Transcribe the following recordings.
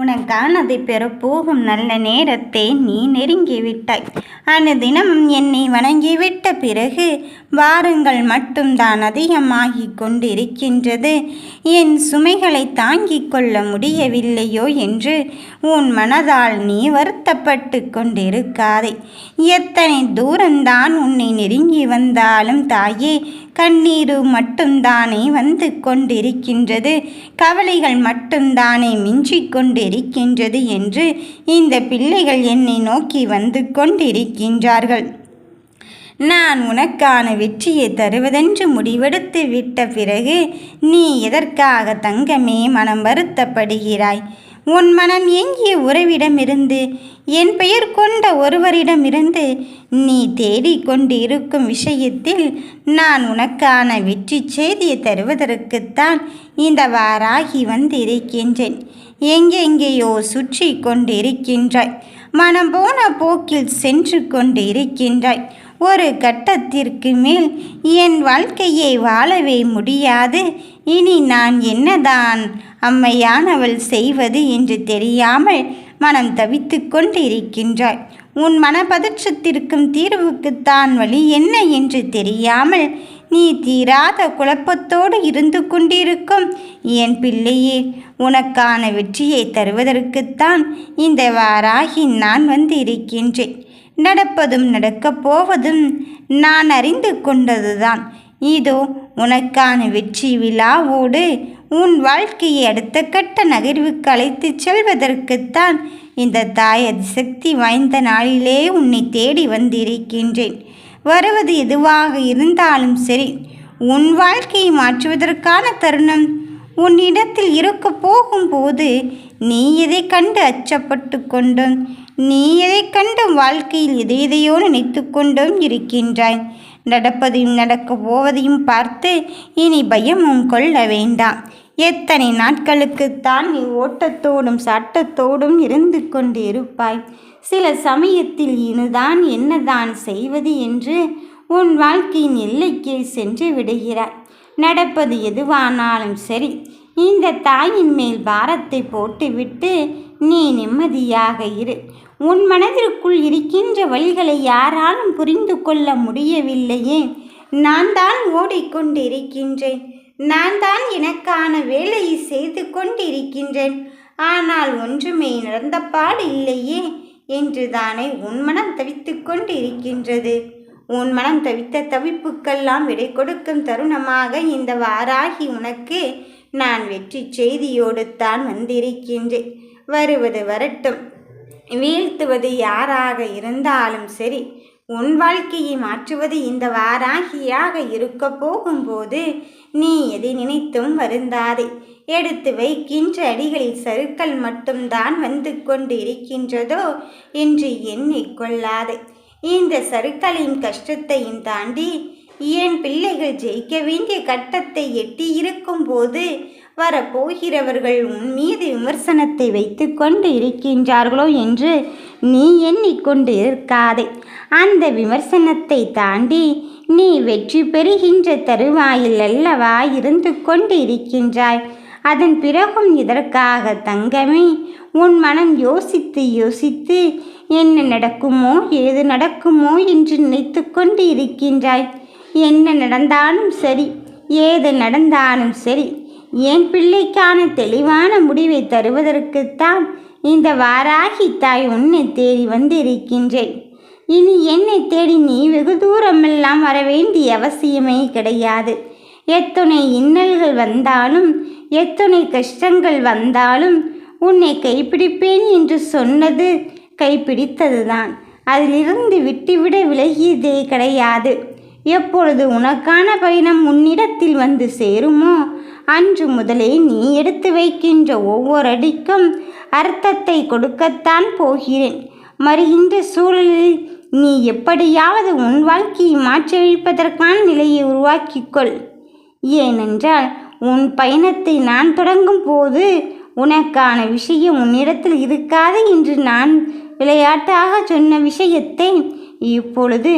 உனக்கானதை போகும் நல்ல நேரத்தை நீ நெருங்கிவிட்டாய். அனுதினமும் என்னை வணங்கிவிட்ட பிறகு வாரங்கள் மட்டும்தான் அதிகமாகி கொண்டிருக்கின்றது. என் சுமைகளை தாங்கிக் கொள்ள முடியவில்லையோ என்று உன் மனதால் நீ வருத்தப்பட்டு கொண்டிருக்காதே. எத்தனை தூரம்தான் உன்னை நெருங்கி வந்தாலும் தாயே கண்ணீரு மட்டும்தானே வந்து கொண்டிருக்கின்றது. கவலைகள் மட்டும்தானே மிஞ்சிக் கொண்டிருக்கின்றது என்று இந்த பிள்ளைகள் என்னை நோக்கி வந்து கொண்டிருக்கின்றார்கள். நான் உனக்கான வெற்றியை தருவதென்று முடிவெடுத்து விட்ட பிறகு நீ எதற்காக தங்கமே மனம் வருத்தப்படுகிறாய்? உன் மனம் ஏங்கிய உறவிடமிருந்து? என் பெயர் கொண்ட ஒருவரிடமிருந்து நீ தேடிக்கொண்டு இருக்கும் விஷயத்தில் நான் உனக்கான வெற்றி செய்தியை தருவதற்குத்தான் இந்த வாராகி வந்திருக்கின்றேன். எங்கெங்கேயோ சுற்றி கொண்டிருக்கின்றாய். மனம் போன போக்கில் சென்று கொண்டு இருக்கின்றாய் ஒரு கட்டத்திற்கு மேல் என் வாழ்க்கையை வாழவே முடியாது. இனி நான் என்னதான் அம்மையானவள் செய்வது என்று தெரியாமல் மனம் தவித்து கொண்டு இருக்கின்றாய் உன் மனப்பதற்றத்திற்கும் தீர்வுக்குத்தான் வழி என்ன என்று தெரியாமல் நீ தீராத குழப்பத்தோடு இருந்து கொண்டிருக்கும் என் பிள்ளையே உனக்கான வெற்றியை தருவதற்குத்தான் இந்த வாராகி நான் வந்து இருக்கின்றேன் நடப்பதும் நடக்கப் போவதும் நான் அறிந்து கொண்டதுதான். இதோ உனக்கான வெற்றி விழாவோடு உன் வாழ்க்கையை அடுத்த கட்ட நகர்வுக்கு அழைத்து செல்வதற்குத்தான் இந்த தாய் அதிசக்தி வாய்ந்த நாளிலே உன்னை தேடி வந்திருக்கின்றேன். வருவது எதுவாக இருந்தாலும் சரி உன் வாழ்க்கையை மாற்றுவதற்கான தருணம் உன்னிடத்தில் இருக்க போகும்போது நீ எதை கண்டு அச்சப்பட்டு கொண்டும் நீ எதை கண்டும் வாழ்க்கையில் எதை எதையோ நினைத்து கொண்டும் இருக்கின்றாய். நடப்பதையும் நடக்க போவதையும் பார்த்து இனி பயமும் கொள்ள வேண்டாம். எத்தனை நாட்களுக்குத்தான் நீ ஓட்டத்தோடும் சட்டத்தோடும் இருந்து கொண்டு இருப்பாய் சில சமயத்தில் இனிதான் என்னதான் செய்வது என்று உன் வாழ்க்கையின் எல்லைக்கு சென்று விடுகிறாய். நடப்பது எதுவானாலும் சரி இந்த தாயின் மேல் பாரத்தை போட்டுவிட்டு நீ நிம்மதியாக இரு. உன் மனதிற்குள் இருக்கின்ற வழிகளை யாராலும் புரிந்து கொள்ள முடியவில்லையே. நான் தான் ஓடிக்கொண்டிருக்கின்றேன். நான் தான் எனக்கான வேலையை செய்து கொண்டிருக்கின்றேன். ஆனால் ஒன்றுமே நடந்தபாடு இல்லையே என்று தானே உன் மனம் தவித்து கொண்டிருக்கின்றது. உன் மனம் தவித்த தவிப்புக்கெல்லாம் விடை கொடுக்கும் தருணமாக இந்த வாராகி உனக்கு நான் வெற்றி செய்தியோடு தான் வந்திருக்கின்றேன். வருவது வரட்டும். வீழ்த்துவது யாராக இருந்தாலும் சரி உன் வாழ்க்கையை மாற்றுவது இந்த வாராகியாக இருக்க போகும்போது நீ எதை நினைத்தும் வருந்தாதே. எடுத்து வைக்கின்ற அடிகளில் சருக்கள் மட்டும்தான் வந்து கொண்டு இருக்கின்றதோ என்று எண்ணிக்கொள்ளாதே இந்த சருக்களின் கஷ்டத்தையும் தாண்டி என் பிள்ளைகள் ஜெயிக்க வேண்டிய கட்டத்தை எட்டியிருக்கும் போது வரப்போகிறவர்கள் உன் மீது விமர்சனத்தை வைத்து கொண்டு இருக்கின்றார்களோ என்று நீ எண்ணிக்கொண்டு இருக்காதே அந்த விமர்சனத்தை தாண்டி நீ வெற்றி பெறுகின்ற தருவாயில் அல்லவா இருந்து கொண்டு இருக்கின்றாய்? அதன் பிறகும் இதற்காக தங்கமே உன் மனம் யோசித்து யோசித்து என்ன நடக்குமோ ஏது நடக்குமோ என்று நினைத்து கொண்டு இருக்கின்றாய். என்ன நடந்தாலும் சரி ஏது நடந்தாலும் சரி என் பிள்ளைக்கான தெளிவான முடிவை தருவதற்குத்தான் இந்த வாராகி தாய் உன்னை தேடி வந்திருக்கின்றேன். இனி என்னை தேடி நீ வெகு தூரமெல்லாம் வர வேண்டிய அவசியமே கிடையாது. எத்தனை இன்னல்கள் வந்தாலும் எத்தனை கஷ்டங்கள் வந்தாலும் உன்னை கைப்பிடிப்பேன் என்று சொன்னது கைப்பிடித்ததுதான். அதிலிருந்து விட்டுவிட விலகியதே கிடையாது. எப்பொழுது உனக்கான பயணம் உன்னிடத்தில் வந்து சேருமோ அன்று முதலே நீ எடுத்து வைக்கின்ற ஒவ்வொரு அடிக்கும் அர்த்தத்தை கொடுக்கத்தான் போகிறேன். மறுகின்ற சூழலில் நீ எப்படியாவது உன் வாழ்க்கையை மாற்றியழிப்பதற்கான நிலையை உருவாக்கிக்கொள் ஏனென்றால் உன் பயணத்தை நான் தொடங்கும் போது உனக்கான விஷயம் உன்னிடத்தில் இருக்காது என்று நான் விளையாட்டாக சொன்ன விஷயத்தை இப்பொழுது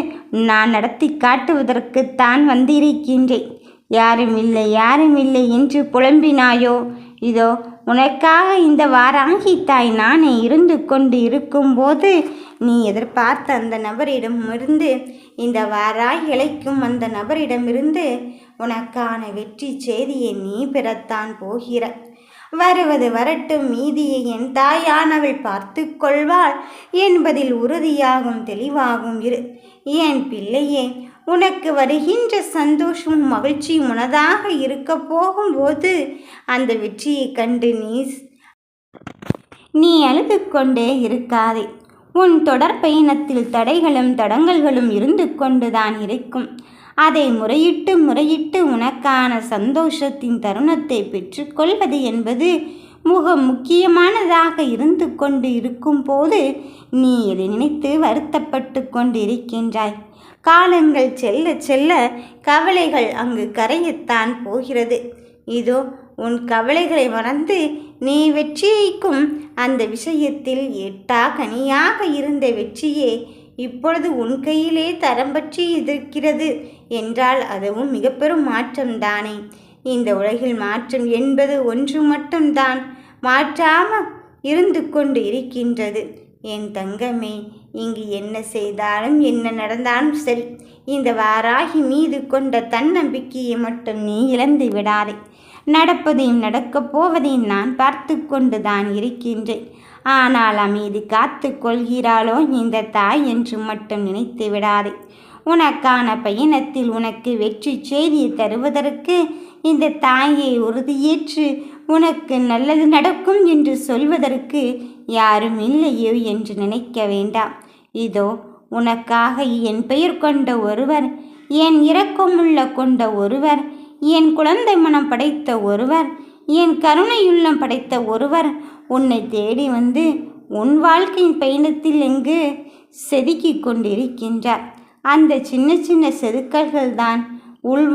நான் நடத்தி காட்டுவதற்குத்தான் வந்திருக்கின்றேன். யாரும் இல்லை யாரும் இல்லை என்று புலம்பினாயோ? இதோ உனக்காக இந்த வாராகி தாய் நானே இருந்து கொண்டு இருக்கும்போது நீ எதிர்பார்த்த அந்த நபரிடமிருந்து இந்த வாராய் இழைக்கும் அந்த நபரிடமிருந்து உனக்கான வெற்றி செய்தியை நீ பெறத்தான் போகிற. வருவது வரட்டும் மீதியை என் தாயானவள் பார்த்து கொள்வாள். என்பதில் உறுதியாகும் தெளிவாகும் இரு. என் பிள்ளையே உனக்கு வருகின்ற சந்தோஷமும் மகிழ்ச்சியும் உனதாக இருக்க போகும்போது அந்த வெற்றியை கண்டு நீ நீ அழுது கொண்டே இருக்காதே. உன் தொடர் பயணத்தில் தடைகளும் தடங்கல்களும் இருந்து கொண்டுதான் இருக்கும். அதை முறையிட்டு முறையிட்டு உனக்கான சந்தோஷத்தின் தருணத்தை பெற்றுக்கொள்வது என்பது மிக முக்கியமானதாக இருந்து கொண்டு இருக்கும்போது நீ இதை நினைத்து வருத்தப்பட்டு கொண்டு இருக்கின்றாய் காலங்கள் செல்ல செல்ல கவலைகள் அங்கு கரையத்தான் போகிறது. இதோ உன் கவலைகளை மறந்து நீ வெற்றியைக்கும் அந்த விஷயத்தில் எட்டா கனியாக இருந்த வெற்றியே இப்பொழுது உன் கையிலே தரம் பற்றி இருக்கிறது என்றால் அதுவும் மிக பெரும் மாற்றம்தானே இந்த உலகில் மாற்றம் என்பது ஒன்று மட்டும்தான். மாற்றாமல் இருந்து கொண்டு இருக்கின்றது. என் தங்கமே இங்கு என்ன செய்தாலும் என்ன நடந்தாலும் சரி. இந்த வாராகி மீது கொண்ட தன்னம்பிக்கையை மட்டும் நீ இழந்து விடாதே. நடப்பதையும் நடக்கப் போவதையும் நான் பார்த்து கொண்டு தான் இருக்கின்றேன். ஆனால் அமைதி காத்து கொள்கிறாளோ இந்த தாய் என்று மட்டும் நினைத்து விடாதே. உனக்கான பயணத்தில் உனக்கு வெற்றி செய்தியை தருவதற்கு இந்த தாயை உறுதியேற்று உனக்கு நல்லது நடக்கும் என்று சொல்வதற்கு யாரும் இல்லையோ என்று நினைக்க வேண்டாம். இதோ உனக்காக என் பெயர் கொண்ட ஒருவர் என் இரக்கமுள்ள கொண்ட ஒருவர் என் குழந்தை மனம் படைத்த ஒருவர் என் கருணையுள்ளம் படைத்த ஒருவர் உன்னை தேடி வந்து உன் வாழ்க்கையின் பயணத்தில் எங்கு செதுக்கி கொண்டிருக்கின்றார். அந்த சின்ன சின்ன செதுக்கல்கள் தான் உள்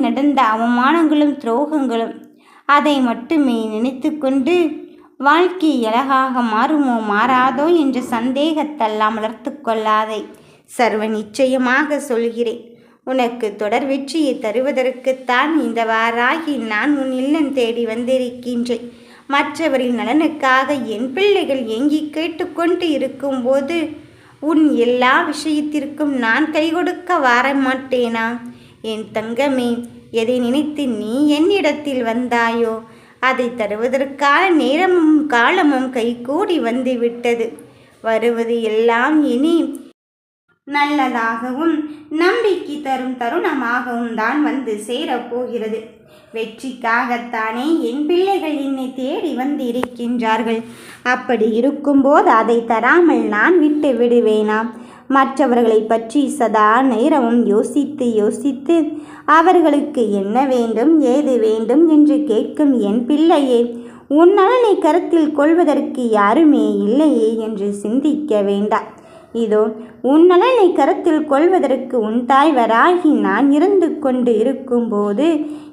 நடந்த அவமானங்களும் துரோகங்களும் அதை மட்டுமே நினைத்து கொண்டு வாழ்க்கை அழகாக மாறுமோ மாறாதோ என்ற சந்தேகத்தெல்லாம் வளர்த்து கொள்ளாதே. சர்வ நிச்சயமாக சொல்கிறேன். உனக்கு தொடர் வெற்றியை தருவதற்குத்தான் இந்த வாராகி நான் உன் இல்லம் தேடி வந்திருக்கின்றேன். மற்றவரின் நலனுக்காக என் பிள்ளைகள் ஏங்கி கேட்டுக்கொண்டு இருக்கும்போது உன் எல்லா விஷயத்திற்கும் நான் கை கொடுக்க வரமாட்டேனா? என் தங்கமே எதை நினைத்து நீ என்னிடத்தில் வந்தாயோ அதை தருவதற்கான நேரமும் காலமும் கைகூடி வந்து விட்டது வருவது எல்லாம் இனி நல்லதாகவும் நம்பிக்கை தரும் தருணமாகவும் தான் வந்து சேரப்போகிறது. வெற்றிக்காகத்தானே என் பிள்ளைகள் என்னை தேடி வந்திருக்கின்றார்கள். அப்படி இருக்கும்போது அதை தராமல் நான் விட்டு விடுவேனா? மற்றவர்களை பற்றி சதா நேரமும் யோசித்து யோசித்து அவர்களுக்கு என்ன வேண்டும் ஏது வேண்டும் என்று கேட்கும் என் பிள்ளையே உன் நலனை கருத்தில் கொள்வதற்கு யாருமே இல்லையே என்று சிந்திக்க வேண்டாம். இதோ உன் நலனை கருத்தில் கொள்வதற்கு உன் தாய்வராகி நான் இருந்து கொண்டு இருக்கும்போது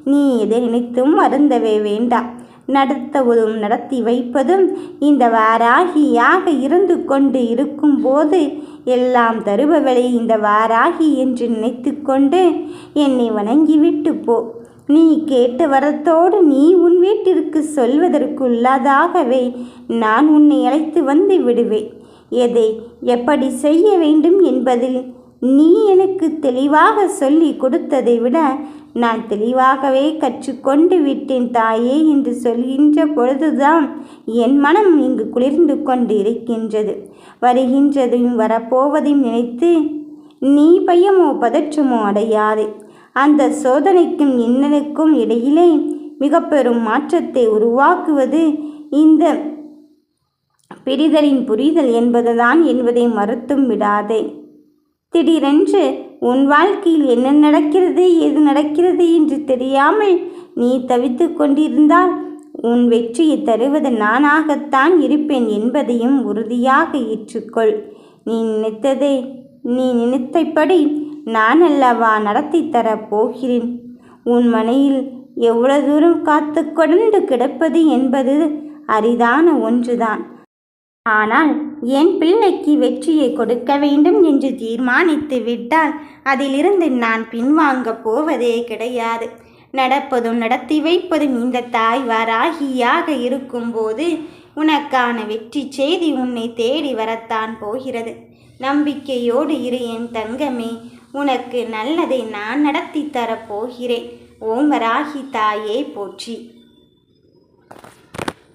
நீ எதை நினைத்தும் வருந்தவே வேண்டாம். நடத்துவதும் நடத்தி வைப்பதும் இந்த வாராகியாக இருந்து கொண்டு இருக்கும்போது எல்லாம் தருபவளை இந்த வாராகி என்று நினைத்து கொண்டு என்னை வணங்கிவிட்டு போ. நீ கேட்ட வரத்தோடு நீ உன் வீட்டிற்கு சொல்வதற்குள்ளதாகவே நான் உன்னை அழைத்து வந்து விடுவேன். எதை எப்படி செய்ய வேண்டும் என்பதில் நீ எனக்கு தெளிவாக சொல்லி கொடுத்ததை விட நான் தெளிவாகவே கற்றுக்கொண்டு விட்டேன் தாயே என்று சொல்கின்ற பொழுதுதான் என் மனம் இங்கு குளிர்ந்து கொண்டு இருக்கின்றது வருகின்றதையும் வரப்போவதையும் நினைத்து நீ பயமோ பதற்றமோ அடையாது. அந்த சோதனைக்கும் இன்னலுக்கும் இடையிலே மிக பெரும் மாற்றத்தை உருவாக்குவது இந்த பிரிதலின் புரிதல் என்பதுதான் என்பதை மறுத்தும் விடாதே. திடீரென்று உன் வாழ்க்கையில் என்ன நடக்கிறது எது நடக்கிறது என்று தெரியாமல் நீ தவித்து கொண்டிருந்தால் உன் வெற்றியை தருவது நானாகத்தான் இருப்பேன் என்பதையும் உறுதியாக ஏற்றுக்கொள். நீ நினைத்ததே நீ நினைத்தபடி நான் அல்லவா நடத்தி தரப் போகிறேன்? உன் மனையில் எவ்வளவு தூரம் காத்து கொண்டு கிடப்பது என்பது அரிதான ஒன்றுதான். ஆனால் என் பிள்ளைக்கு வெற்றியை கொடுக்க வேண்டும் என்று தீர்மானித்து விட்டால் அதிலிருந்து நான் பின்வாங்கப் போவதே கிடையாது. நடப்பதும் நடத்தி வைப்பதும் இந்த தாய் வராகியாக இருக்கும்போது உனக்கான வெற்றி செய்தி உன்னை தேடி வரத்தான் போகிறது. நம்பிக்கையோடு இரு என் தங்கமே உனக்கு நல்லதை நான் நடத்தி தரப்போகிறேன் ஓம் வராகி தாயே போற்றி.